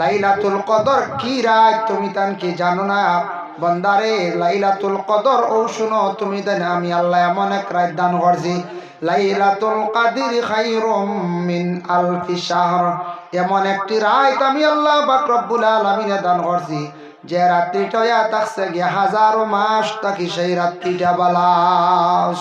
লাইলাতুল কদর, কি রাত তুমি তান কি জানো না? বন্দারে, লাইলাতুল কদর, ও শুনো তুমি দেন আমি আল্লাহ এমন এক রাত দান করছি। লাইলাতুল কাদির খাইরুম মিন আলফি শাহর, এমন একটি রাত আমি আল্লাহ পাক রব্বুল আলামিনে দান করছি। যে রাত্রিটা থাকছে গিয়ে হাজারো মাস, তাকি সেই রাত্রিটা বলা,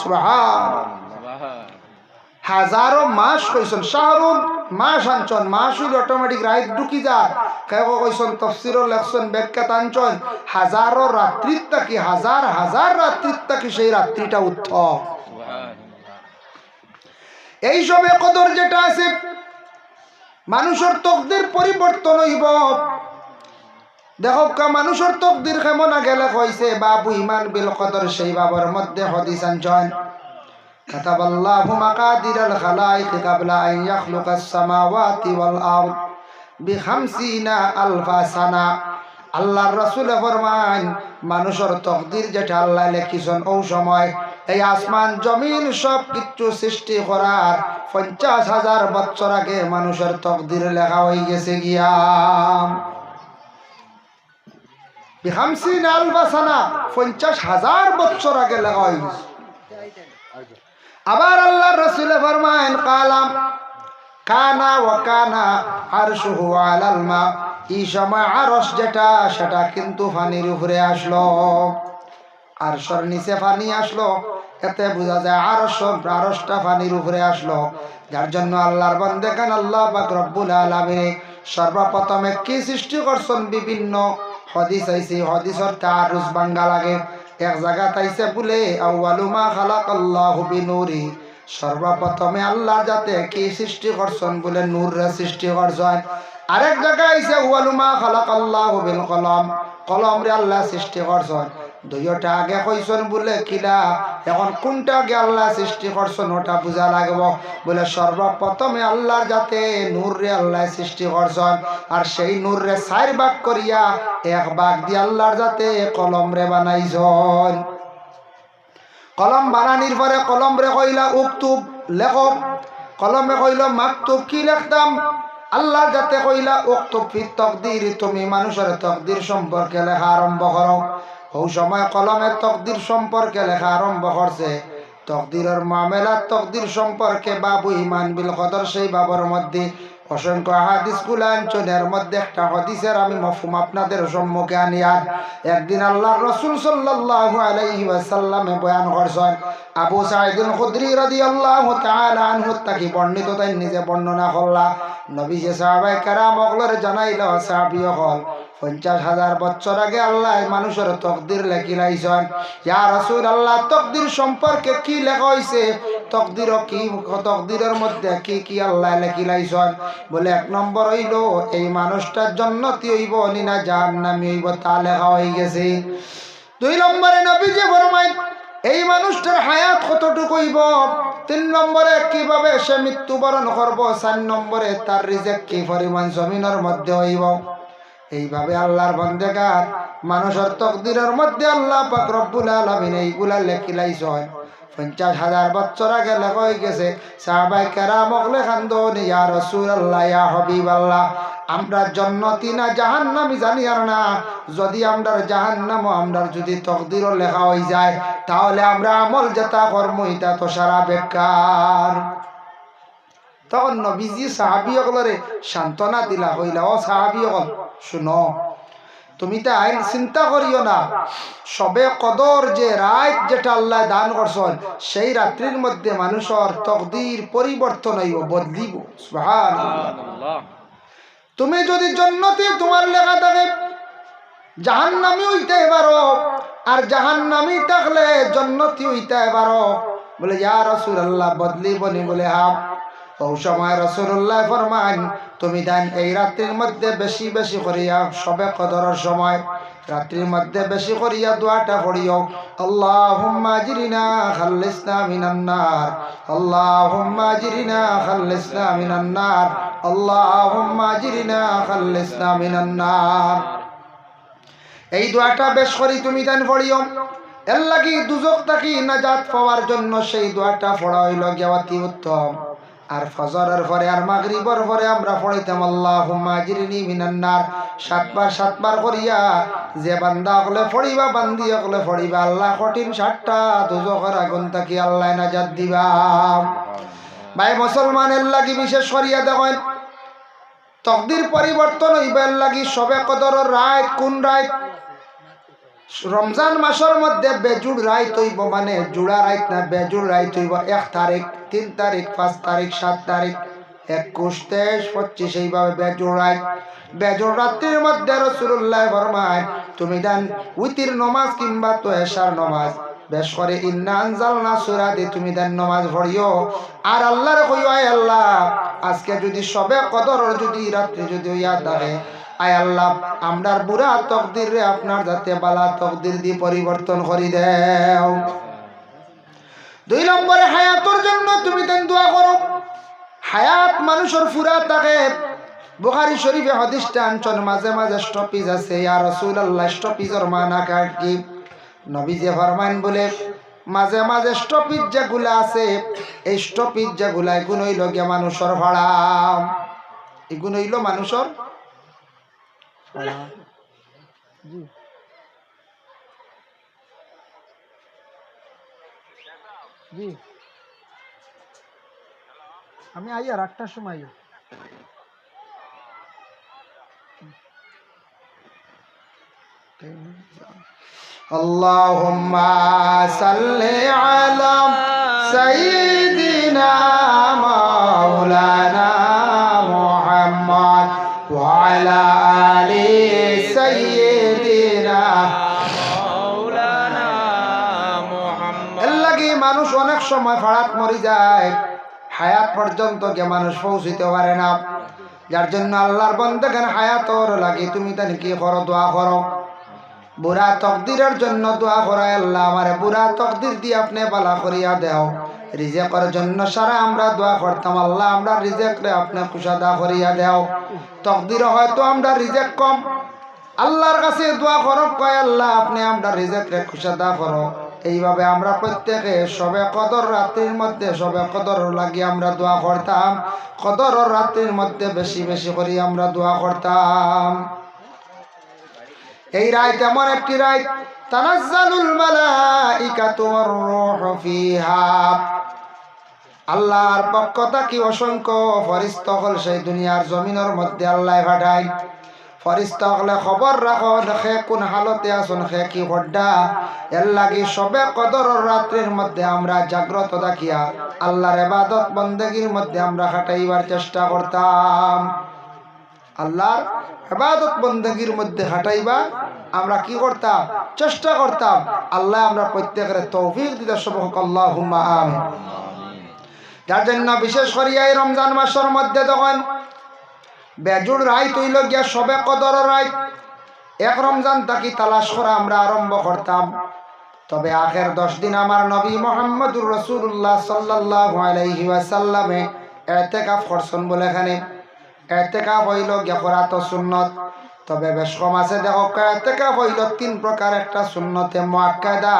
সুবহানাল্লাহ। হাজারো মাস কইছন শাহরুন, মাস আনছন মাস হইল অটোমেটিক রাইত ঢুকি যা কেউ কইছন তফসিরও লেখছন ব্যাখ্যা টানছন হাজারো রাত্রির তাকি, হাজার হাজার রাত্রির তাকি সেই রাত্রিটা উত্থ এই সবে কদর যেটা আছে, মানুষের তকদির পরিবর্তন হইব। দেখো, কা মানুষের তকদির কেমন গেলে কইছে বাবু ইমান বিল কদর সেই বাবার মধ্যে হদিস আনছন كتب الله مقادير الخلائق قبل أن يخلق السماوات والأرض بخمسين ألف سنة আল্লাহর রসুলে ফরমান মানুষের তকদির যেটা আল্লাহ লেখিছেন ও সময় এই আসমান জমিন সব কিছু সৃষ্টি করার পঞ্চাশ হাজার বছর আগে মানুষের তকদির লেখা হয়ে গেছে গিয়া বিহামসিন আলবাসানা পঞ্চাশ হাজার বছর আগে লেখা হয়ে গেছে আবার আল্লাহ রসুলে ফরমায়েন, কালাম, কানা ও কানা আরশুহু আলাল মা। এই সময় আরস যেটা, সেটা কিন্তু ফানির উপরে আসলো। আরশর নিচে ফানি আসলো। এতে বোঝা যায় আরস আরসটা ফানির উপরে আসলো। যার জন্য আল্লাহর বন্দে কান আল্লাহ পাক রব্বুল আলামিনে সর্বপ্রথমে কি সৃষ্টি করছেন? বিভিন্ন হদিস আইছে হদিসর তারুস বাঙ্গা লাগে। এক জায়গা তাইছে বলে আউয়ালুমা খালাক আল্লাহ বিনুরি। সর্বপ্রথমে আল্লাহ যাতে কি সৃষ্টি করছেন বলে নূররে সৃষ্টি করছেন। আরেক জায়গায় আইছে আউয়ালুমা খালাক আল্লাহ বিল কলম। কলম রে আল্লাহ সৃষ্টি করছেন। দুইটা আগে কইছেন বলে কিলা? এখন কোনটা আগে আল্লাহ সৃষ্টি করছেন ওটা বোঝা লাগব। বলে সর্বপ্রথমে আল্লাহর যাতে নূর রে আল্লাহ সৃষ্টি করছেন। আর সেই নূর রে চার ভাগ করিয়া এক ভাগ দিয়ে আল্লাহর যাতে কলম রে বানাইছেন। কলম বানানির পরে কলম রে কইলা উক্তুব, লেখক। কলমে কইল, মাকতুব কি লিখতাম? আল্লাহ যাতে কইলা, উক্তুব ফি তকদির, তুমি মানুষের তকদির সম্পর্কে লেখা আরম্ভ করো। ও সময় কলমে তকদির সম্পর্কে লেখা আরম্ভ করছে। তকদিরের মামেলা তকদির সম্পর্কে বাবু ইমান বিল কদর সেই বাবর মধ্যে অসংখ্য হাদিস গুলাঞ্চনের মধ্যে একটা হদিসের আমি মফুম আপনাদের সম্মুখে আনিয়ার একদিন আল্লাহ রসুল সাল্লাল্লাহু আলাইহি বয়ান করছেন, আবু সাইদুল খুদরি রাদিয়াল্লাহু তাআলা আনহু তাকি বর্ণিত তাই নিজে বর্ণনা করলা নবী যে সাহাবায়ে কেরাম অগলরে জানাইল, সাহাবী হল পঞ্চাশ হাজার বছর আগে আল্লাহ মানুষের তকদির লেখি লাইছেন। ইয়া রাসূল আল্লাহ তকদির সম্পর্কে কি লেখা হইছে? তকদির কি, তকদিরের মধ্যে কি কি আল্লাহ লেখি লাইছেন? বলে এক নম্বর হইল, এই মানুষটার জন্নতি হইব নি না জাহান্নামী হইব তা লেখা হয়ে গেছে। দুই নম্বরে নবী যে ফরমায় এই মানুষটার হায়াত কতটুকু হইব? তিন নম্বরে কীভাবে সে মৃত্যুবরণ করব? চার নম্বরে তার রিজেক কি পরিমাণ জমিনের মধ্যে হইব? এইভাবে আল্লাহর বন্দেগার, মানুষের তকদিরের মধ্যে আল্লাহ পাক রব্বুল আলামিন এইগুলা লেখিলাইছেন পঞ্চাশ হাজার বছর আগে লেখা হয়ে গেছে, সাহাবাই কেরামক লেখান দোন ইয়া রসুল আল্লাহ ইয়া হবিব আল্লাহ আমরা জন্নতি না জাহান্নামি জানি আর না, যদি আমরা জাহান্নাম আমরার যদি তকদিরও লেখা হয়ে যায়, তাহলে আমরা আমল যেটা কর্ম, এটা তো সারা বেকার। তখন নবীজি সাহাবি অকলরে সান্ত্বনা দিলা, হইলা ও সাহাবি অকল শুনো, তুমি তো আইন চিন্তা করিও না। সবে কদর যে রাত যেটা আল্লাহ দান করছেন, সেই রাত্রির মধ্যে মানুষের তকদির পরিবর্তন হইব, বদলিব। তুমি যদি জন্নতে তোমার লেখা থাকে, জাহান্নামি হইতে পারো, আর জাহান্নামি থাকলে জন্নতি হইতে পারো। বলে, ইয়া রাসূলুল্লাহ বদলিব নি বলে হ্যাঁ। ও সময় রসুল্লাহ ফরমান তুমি দেন এই রাত্রির মধ্যে বেশি বেশি করিয়া সবে কদরের সময় রাত্রির মধ্যে বেশি করিয়া দোয়াটা পড়িও। আল্লাহুম্মা জিরিনা খাল্লিসনা মিনান নার। আল্লাহুম্মা জিরিনা খাল্লিসনা মিনান নার। আল্লাহুম্মা জিরিনা খাল্লিসনা মিনান নার। এই দোয়াটা বেশ করি তুমি দেন পড়িও। এর লাগি দুজক থাকি নাজাত পাওয়ার জন্য সেই দোয়াটা পড়া হইল গিয়া অতি উত্তম। আর ফজরের পরে আর মাগরিবর পরে আমরা পড়িতাম আল্লাহ আজিরিনি মিনান্নার সাতবার সাতবার করিয়া যে বান্দা হলে ফড়িবা বান্দি হলে ফড়িবা আল্লাহ কঠিন সাতটা দুজকের আগুন থাকি আল্লাহ নাজাদ দিবা। ভাই, মুসলমানের লাগি বিশেষ করিয়া দেখেন, তকদির পরিবর্তন হইবার লাগি সবে কদর রায় কোন রায় রমজান মাসের মধ্যে বেজুড় রাইত হইব মানে জুড়া রাইত না, বেজুড় রাইত হইব এক তারিখ, তিন তারিখ, পাঁচ তারিখ, সাত তারিখ, একুশ, তেইশ, পঁচিশ, এইভাবে বেজুড় রাইত। বেজুড় রাত্রির মধ্যে রসুল্লাহ ফরমায়, তুমি দেন উইতির নমাজ কিংবা তো এশার নমাজ। বেশ করে, ইন্না আনজাল না সুরা দিয়ে তুমি দেন নমাজ পড়িও। আর আল্লাহর কইও আল্লাহ, আজকে যদি সবে কদর, যদি রাত্রি যদি ইয়া থাকে আয় আল্লাহ, আমরার বুড়া তকদির রে আপনার যাতে বালা তকদির দিয়ে পরিবর্তন করি দেও। দুই নম্বরে হায়াতর জন্য তুমি দেন দোয়া করো। হায়াত মানুষের ফুরা থাকে বুখারি শরীফে হদিসটা আনছন, মাঝে মাঝে স্টপিজ আছে। আর রসুল আল্লাহ স্টপিজর মানা কি? নবী যে ফরমান বলে, মাঝে মাঝে স্টপিজ যেগুলা আছে, এই স্টপিজ যেগুলা এগুন হইল গিয়া মানুষের ভাড়া। এগুন হইল মানুষের জি জি আমি আই আর আটটার সময় আইয়া اللهم صل على سيدنا مولانا محمد وعلى অনেক সময় ফাড়াত মরি যায়। হায়াত পর্যন্ত কে মানুষ পৌঁছিতে পারে না। যার জন্য আল্লাহর বন্ধেখান হায়াতর লাগি? তুমি তান কি করো? দোয়া করো। বুড়া তকদিরের জন্য দোয়া করায় আল্লাহ, আমারে বুড়া তকদির দিয়ে আপনি বালা করিয়া দেও। রিজেকের জন্য সারা আমরা দোয়া করতাম, আল্লাহ, আমরা রিজেকরে আপনি কুশাদা করিয়া দেও। তকদির হয়তো আমরা রিজেক কম। আল্লাহর কাছে দোয়া করো, কয় আল্লাহ, আপনি আমরা রিজেক রে কুশাদা করো। এইভাবে আমরা প্রত্যেকে সবে কদর রাত্রির মধ্যে, সবে কদর লাগি আমরা দোয়া করতাম। কদর রাত্রির মধ্যে বেশি বেশি করে আমরা দোয়া করতাম। এই রায় এমন একটি রায় তানাজ্জালুল মালাইকাতু ওয়ার রূহু ফিহা। আল্লাহর পক্ষ থাকি অসংখ্য ফরিস্ত হল সেই দুনিয়ার জমিনের মধ্যে আল্লাহ পাঠায়। ফরিস্ত হলে খবর রাখো, দেখে কোন হালতে আসুন খে কি হড্ডা এর লাগি সবে কদর রাত্রির মধ্যে আমরা জাগ্রত দেখিয়া আল্লাহর এবাদত বন্দেগীর মধ্যে আমরা খাটাইবার চেষ্টা করতাম। আল্লাহর এবাদত বন্দগির মধ্যে হাঁটাইবা আমরা কি করতাম? চেষ্টা করতাম। আল্লাহ আমরা প্রত্যেকের তৌফিক দিতে সবক আল্লাহ আমিন। যার জন্য বিশেষ করিয়া এই রমজান মাসের মধ্যে তখন বেজুর রায় তৈল গিয়া সবে কদর রায়। এক রমজান তাকি তালাশ করা আমরা আরম্ভ করতাম। তবে আখের দশ দিন আমার নবী মোহাম্মদুর রসুল্লাহ সাল্লাহ আলাইহি ওয়াসাল্লামে এতেকাফ করছেন বলে এখানে। এতেকাফ হইল গেফরাত সুন্নত। তবে বেশ কম আছে দেখো, এতেকাফ হইল তিন প্রকার। একটা সুন্নতে মোয়াক্কাদা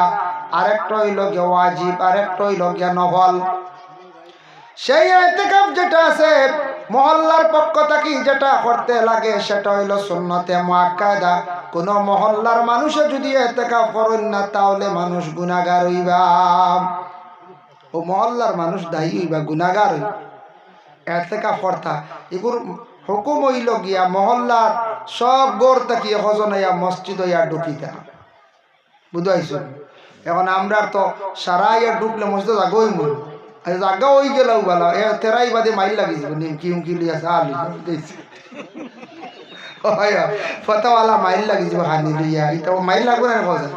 আরেকটা হইল গে ওয়াজিব, আরেকটা হইল গে নভল সেই এতেকাফ যেটা আছে মহল্লার পক্ষ থাকি যেটা করতে লাগে সেটা হইল সুন্নতে মোয়াক্কাদা কোন মহল্লার মানুষে যদি এতেকাফ করেন না, তাহলে মানুষ গুনাগার হইবা। ও মহল্লার মানুষ দায়ী হইবা গুনাগার হইবা। এতেকা ফর্তা এগুর হুকুম হইল গিয়া মহল্লার সব গোর তাকিয়ে হজনাইয়া মসজিদ হইয়া ঢুকিতা বুঝাইছ এখন আমরা তো সারা ইয়া ঢুকলে মসজিদ আগই মন জাগা ওই গেল বালা এ, তেরাই বাদে মাইল লাগি যাব নিমকি উমকি লিয়া আলু দিয়েছে ফতাওয়ালা মাইল লাগি যাব হানি লিয়া। ইতা মাইল লাগবে না কথা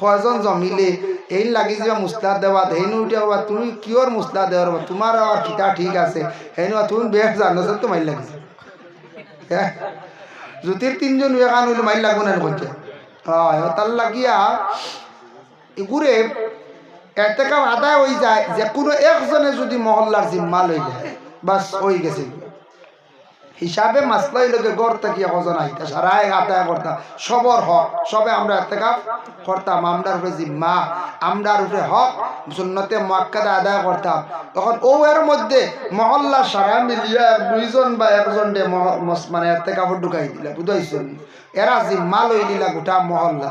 কয়জন জমিলে এই লাগি যাবা মুসলা দেওয়া হেনু উঠিয়া তুমি কিয়র মুসলা দেওয়ার বাবা তোমার আর কিতা ঠিক আছে। হেনু তুমি বেশ জানো তো মাইল লাগিছে? হ্যাঁ জ্যোতির তিনজন এখান হইলে মাইল লাগবো না বলছে হয় তার লাগিয়া এগুরে এতেকাম আদায় হয়ে যায়, যে কোনো একজনে যদি মহল্লার জিম্মা লই যায় বাস হয়ে গেছে। হিসাবে মাসলাই লোকে গড় থেকে হজন আইতা সারাই আদায় করতাম সবর হক, সবে আমরা এতেকাফ করতাম, আমরার উপরে জিম্মা, আমরার উপরে হক, সুন্নতে মোয়াক্কাদা আদায় করতাম। তখন ও এর মধ্যে মহল্লা সারা মিলিয়া দুইজন বা একজন মানে এতেকাফ ঢুকাই দিলা, বুঝাইছেন? এরা জিম্মা লই দিলা গোটা মহল্লা।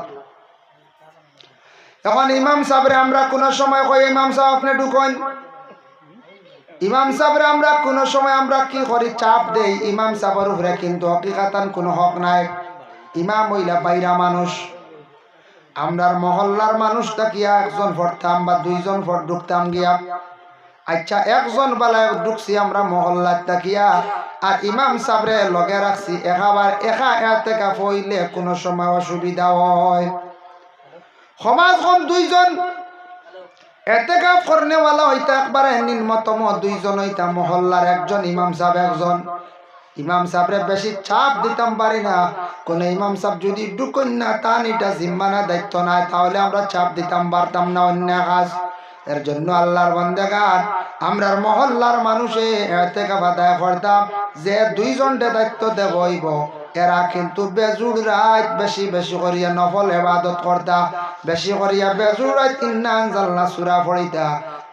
এখন ইমাম সাহেবরে আমরা কোনো সময় কই, ইমাম সাহেব আপনি ঢুকন। ইমাম সাহেবরে আমরা কোনো সময় আমরা কি করি, চাপ দেই। ইমাম সাহেবের উপরে কিন্তু হকিকাতান কোনো হক নাই। ইমাম হইলা বাইরা মানুষ। আমরার মহল্লার মানুষ তাকিয়া একজন ভরতাম বা দুইজন ভর ঢুকতাম গিয়া। আচ্ছা একজন বেলায় ঢুকছি আমরা মহল্লার তাকিয়া আর ইমাম সাবরে লগে রাখছি, একাবার একা এতে হইলে কোনো সময় অসুবিধা হয়। সমাজ কম দুইজন। এতে কাপ করনেওয়ালা হইতা একবারে নিম্নতম দুইজন হইতা মহল্লার একজন, ইমাম সাহেব একজন। ইমাম সাহেবরে বেশি চাপ দিতাম পারি না। কোন ইমাম সাহেব যদি ঢুকুন না তান এটা জিম্মানা দায়িত্ব নাই, তাহলে আমরা চাপ দিতাম পারতাম না অন্য কাজ। এর জন্য আল্লাহর বন্দেগার আমরার মহল্লার মানুষে এতে কাপাদায় করতাম যে দুইজনটে দায়িত্ব দেব হইব। এরা কিন্তু বেজুড় রাত বেশি বেশি করিয়া নফল এবাদত করতা, বেশি করিয়া বেজুড় রাত তিন্না আনজাল্লা সুরা পড়িতা।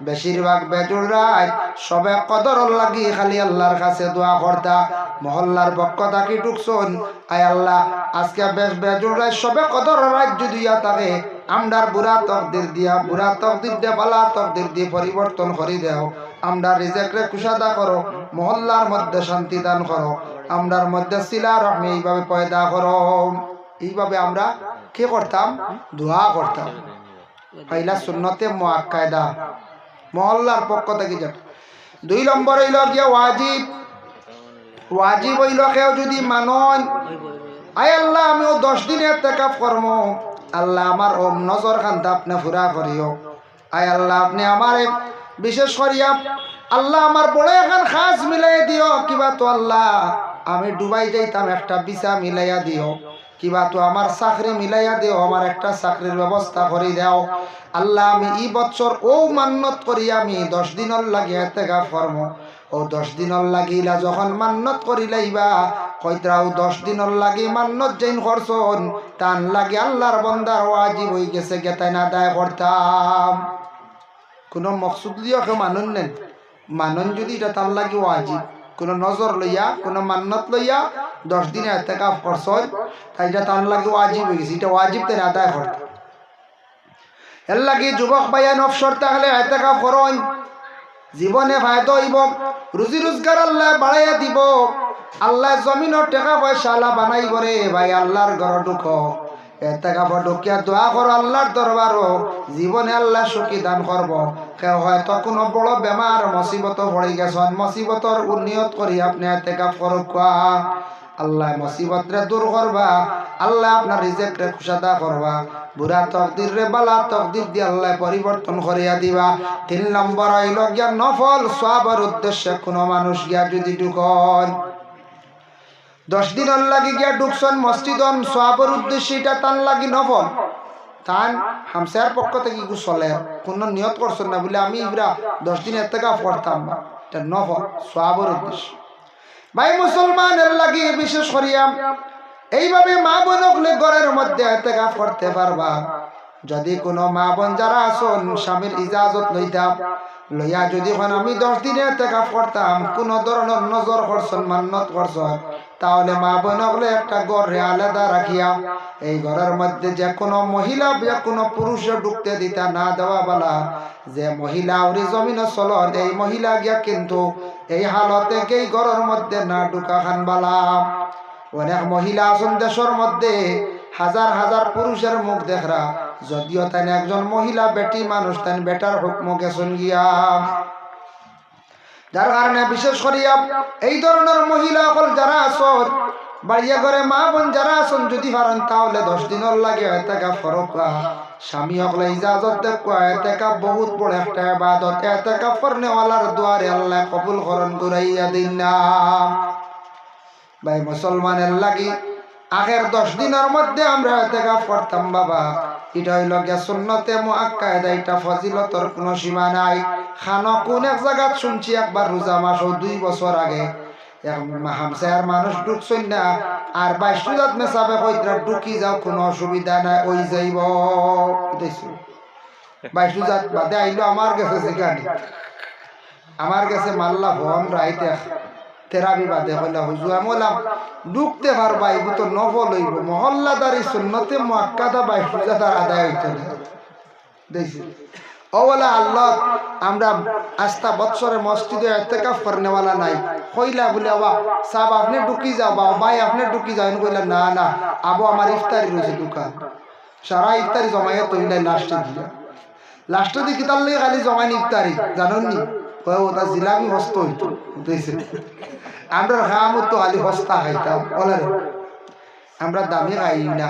বেশিরভাগ বেজুড় রাত সবে কদর লাগি খালি আল্লাহর কাছে দোয়া করতা। মহল্লার পক্ষ থাকি ঢুকছন আয় আল্লাহ, আজকে বেশ বেজুড় রাত সবে কদর রাত যদি ইয়া থাকে, আমরার বুড়া তকদির দিয়া, বুড়া তকদির দিয়ে, বালা তকদির দিয়ে পরিবর্তন করি দেও। আমরা রিজেক্টরে কুশাদা করো, মহল্লার মধ্যে শান্তি দান করো। আমরার মধ্যে শিলা রহমে এইভাবে পয়দা করো এইভাবে আমরা কি করতাম? দোয়া করতাম। পয়লা সুন্নতে মোয়াক্কায়দা মহল্লার পক্ষ থেকে যেটা। দুই নম্বর হইল গিয়া ওয়াজিব। ওয়াজিব হইল কেউ যদি মানন, আয় আল্লাহ, আমিও দশ দিনের টেকাপ কর্ম। আল্লাহ আমার ওম নজর খান্তা আপনি ফুরা করিও। আয় আল্লাহ, আপনি আমার বিশেষ করিয়া আল্লাহ আমার বড় এখন খাস মিলাই দিও, কিবা তো আল্লাহ আমি ডুবাই যাইতাম, একটা বিসা মিলাইয়া দিও। কিবা তো আমার চাকরি মিলাইয়া দিও, আমার একটা চাকরির ব্যবস্থা করে দাও। আল্লাহ, আমি ই বছর ও মান্নত করি, আমি দশ দিনের লাগে এতেগা ফর্ম। ও দশ দিনের লাগিলা যখন মান্নত করিলাইবা কইতরাও দশ দিনের লাগি মান্নত যেন করছন, তান লাগে আল্লাহর বন্দার ওয়াজিব হয়ে গেছে, গেতাই না দায় করতাম। কোনো মকসুদ লিয়া কেউ মানুন নেন? মানুন যদি এটা তার লাগে ওয়াজিব। কোনো নজর লইয়া, কোনো মান্নত লইয়া দশ দিনে এতেকাফ করছন তাই এটা তার লাগে ওয়াজিব হয়ে গেছে। এটা ওয়াজিব তাই আদায় করতাম এর লাগে যুবক ভাইয়া নফসর তাহলে এতেকাফ করন জীবনে ফায়দা হইব, রুজি রোজগার আল্লাহ বাড়াইয়া দিব। আল্লাহ জমিনের টাকা পয়সা আল্লাহ বানাই করে ভাই আল্লাহর ঘর ঢুক আল্লাহ সুখী দান কোনো মুসিবত পড়ে আল্লাহ দূর করবা, আল্লাহ আপনার রিজেক্ট রে খুশাদা করবা। বুড়া তকদির রে বালা তকদির দিয়ে আল্লাহ পরিবর্তন করিয়া দিবা। তিন নম্বর হইল গিয়া নফল সবার উদ্দেশ্যে কোনো মানুষ গিয়া যদি ঢুকন। দশ দিন লাগি গিয়া ঢুকছন মসজিদন সবার উদ্দেশ্যে এটা তান লাগি নফল তান হামসার পক্ষ থেকে কি চলে, কোনো নিয়ত করছেন না বলে আমি ইবরা দশ দিন এর থেকে করতাম না। এটা নফল সবার উদ্দেশ্য। ভাই, মুসলমানের লাগি বিশেষ করিয়া এইভাবে মা বোনকলে ঘরের মধ্যে এতেকাফ করতে পারবা। যদি কোনো মা বোন যারা আসন স্বামীর ইজাজত লইতাম লইয়া যদি আমি দশ দিনে এতেকাফ করতাম কোন ধরনের নজর করছন, মান্নত করছন তাহলে মা বোনকলে একটা ঘরে আলাদা রাখিয়া, এই ঘরের মধ্যে যে কোনো মহিলা যে কোনো পুরুষ ঢুকতে দিতা না দেওয়া বলা, যে মহিলা ওরি জমিন চলন, এই মহিলা গিয়া কিন্তু এই হালতে এই ঘরের মধ্যে না ঢুকা খান বালা। অনেক মহিলা আছেন দেশের মধ্যে, হাজার হাজার পুরুষের মুখ দেখরা, যদিও তাই একজন মহিলা বেটি মানুষ তাই বেটার হুকম গেছেন গিয়া। যার কারণে বিশেষ করিয়া এই ধরনের মহিলা সকল যারা আসন বাড়িয়া ঘরে মা বোন যারা আসন যদি পারেন তাহলে দশ দিনের লাগে এতেকা স্বামী সকলে ইজাজত এতেকা বহুত বড় একটা এবাদত এতেকা ফরনেওয়ালার দুয়ারে আল্লাহ কবুল করণ করাইয়া দিন না। ভাই, মুসলমানের লাগি আগের দশ দিনের মধ্যে আমরা এতেকাফ করতাম বাবা। এটা হইল গিয়া সুন্নতে মুআক্কাদা এটা ফজিলতর কোনো সীমা নাই। খানো কোন এক জায়গাত শুনছি একবার রোজা মাস ও দুই বছর আগে হামসায়ার মানুষ ঢুকছই না, আর বাইশুজাত মেসাবে কইতরা ঢুকি যাও, কোনো অসুবিধা নাই, ওই যাইব। দেখছি বাইশুজাত বাদে আইলো, আমার কাছে সেখানে আমার কাছে মাল্লা ভন রাইতে তেরাবি বাদে হইলা হুজু আমি বললাম ঢুকতে পারবা এগু তো নফল হইব। মহল্লাদারি সুন্নতে মক্কাদা বাইশুজাত আদায় হইতে দেখছি। ও বলে আল্লাহ, আমরা আস্তা বৎসরে মসজিদে এতেকাফ করনেওয়ালা নাই। কইলা বলে আবা সাহেব আপনি ঢুকি যাও বা ভাই আপনি ঢুকি যাও। কইলা না না, আবু আমার ইফতারি রয়েছে দোকান সারা ইফতারি জমাইয়া তৈলাই লাস্টে দিয়া। লাস্টে দিয়ে কিতার লেগে খালি জমাইন ইফতারি জানেন ওটা জিলাপি হস্ত হইতো। বুঝেছে আমরা খাম তো হস্তা খাইতাম বলে, আমরা দামে খাই না।